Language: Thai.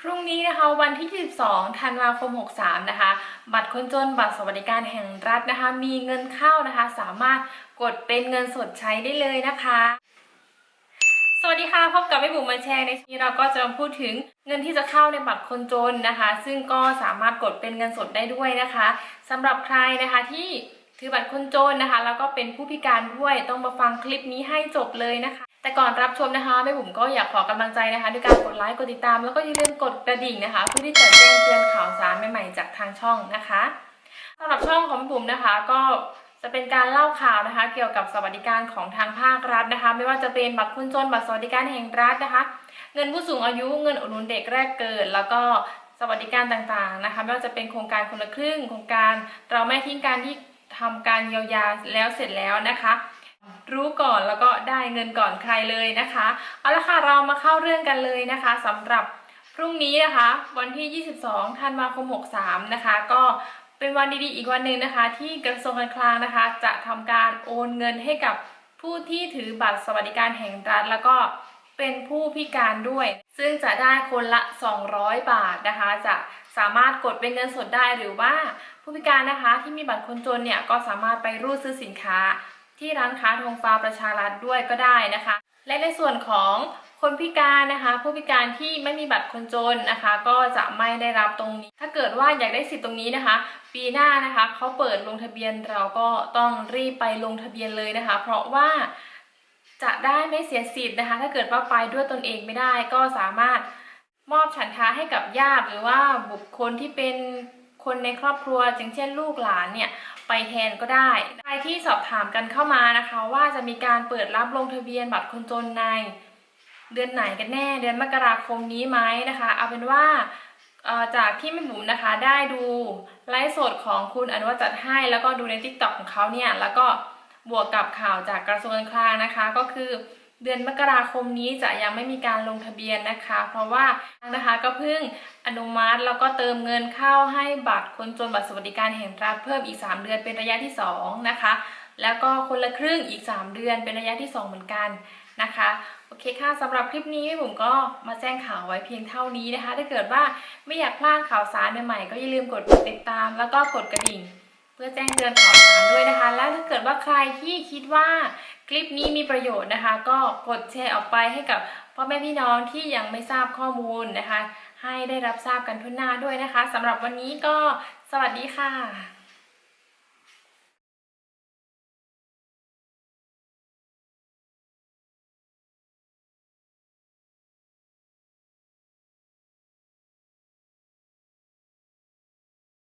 พรุ่งนี้นะคะวันที่ 22 ธันวาคม 63 นะคะ บัตรคนจนบัตรสวัสดิการแห่งรัฐนะคะ มีเงินเข้านะคะ สามารถกดเป็นเงินสดใช้ได้เลยนะคะ สวัสดีค่ะพบกับแม่บุ๋มมาแชร์ในนี้เราก็จะมาพูดถึงเงินที่จะเข้าในบัตรคนจนนะคะ ซึ่งก็สามารถกดเป็นเงินสดได้ด้วยนะคะสำหรับใครนะคะที่ถือบัตรคนจนนะคะ แล้วก็เป็นผู้พิการด้วยต้องมาฟังคลิปนี้ให้จบเลยนะคะ แต่ก่อนรับชมนะคะแม่บุ๋มก็อยากขอกำลังใจนะคะด้วยการกดไลค์กดติดตาม แล้วก็อย่าลืมกดกระดิ่งนะคะเพื่อที่จะแจ้งเตือนข่าวสารใหม่ๆจากทางช่องนะคะสำหรับช่องของแม่บุ๋มนะคะก็จะเป็นการเล่าข่าวนะคะ เกี่ยวกับสวัสดิการของทางภาครัฐนะคะ ไม่ว่าจะเป็นบัตรคนจนบัตรสวัสดิการแห่งรัฐนะคะ เงินผู้สูงอายุเงินอุดหนุนเด็กแรกเกิด แล้วก็สวัสดิการต่างๆนะคะ ไม่ว่าจะเป็นโครงการคนละครึ่งโครงการเราไม่ทิ้งการที่ทำการเยียวยาแล้วเสร็จแล้วนะคะ รู้ก่อนแล้วก็ได้เงินก่อนใครเลยนะคะ เอาละค่ะเรามาเข้าเรื่องกันเลยนะคะสำหรับพรุ่งนี้นะคะ วันที่ 22ธันวาคม 63 นะคะ ก็เป็นวันดีๆอีกวันหนึ่งนะคะ ที่กระทรวงการคลังนะคะ จะทำการโอนเงินให้กับผู้ที่ถือบัตรสวัสดิการแห่งรัฐแล้วก็เป็นผู้พิการด้วย ซึ่งจะได้คนละ 200 บาทนะคะ จะสามารถกดเป็นเงินสดได้หรือว่าผู้พิการนะคะที่มีบัตรคนจนเนี่ยก็สามารถไปรูดซื้อสินค้า ที่ร้านค้าธงฟ้าประชารัฐด้วยก็ได้นะคะ และในส่วนของคนพิการนะคะ ผู้พิการที่ไม่มีบัตรคนจนนะคะ ก็จะไม่ได้รับตรงนี้ ถ้าเกิดว่าอยากได้สิทธิ์ตรงนี้นะคะ ปีหน้านะคะเขาเปิดลงทะเบียนเราก็ต้องรีบไปลงทะเบียนเลยนะคะ เพราะว่าจะได้ไม่เสียสิทธิ์นะคะ ถ้าเกิดว่าไปด้วยตนเองไม่ได้ก็สามารถมอบฉันทาให้กับญาติหรือว่าบุคคลที่เป็น คนในครอบครัวอย่างเช่นลูกหลานเนี่ยไปแทนก็ได้ใครที่สอบถามกันเข้ามานะคะ ว่าจะมีการเปิดรับลงทะเบียนบัตรคนจนใน เดือนไหนกันแน่ เดือนมกราคมนี้ไหมนะคะ เอาเป็นว่าจากที่แม่บุ๋มนะคะได้ดูไลฟ์สดของคุณอนุวัฒน์จัดให้ แล้วก็ดูใน t ิ k t o k ของเขาเนี่ยแล้วก็บวกกับข่าวจากกระทรวงการคลังนะคะ ก็คือ เดือนมกราคมนี้จะยังไม่มีการลงทะเบียนนะคะ เพราะว่านะคะก็เพิ่งอนุมัติแล้วก็เติมเงินเข้าให้บัตรคนจนบัตรสวัสดิการแห่งรัฐเพิ่มอีก 3 เดือนเป็นระยะที่ 2 นะคะ แล้วก็คนละครึ่งอีก 3 เดือนเป็นระยะที่ 2 เหมือนกันนะคะโอเคค่ะสำหรับคลิปนี้ผมก็มาแจ้งข่าวไว้เพียงเท่านี้นะคะ ถ้าเกิดว่าไม่อยากพลาดข่าวสารใหม่ๆก็อย่าลืมกดติดตาม แล้วก็กดกระดิ่ง เพื่อแจ้งเตือนข่าวสารด้วยนะคะ แล้วถ้าเกิดว่าใครที่คิดว่า คลิปนี้มีประโยชน์นะคะ ก็กดแชร์ออกไปให้กับพ่อแม่พี่น้องที่ยังไม่ทราบข้อมูลนะคะ ให้ได้รับทราบกันทุกหน้าด้วยนะคะสำหรับวันนี้ก็สวัสดีค่ะ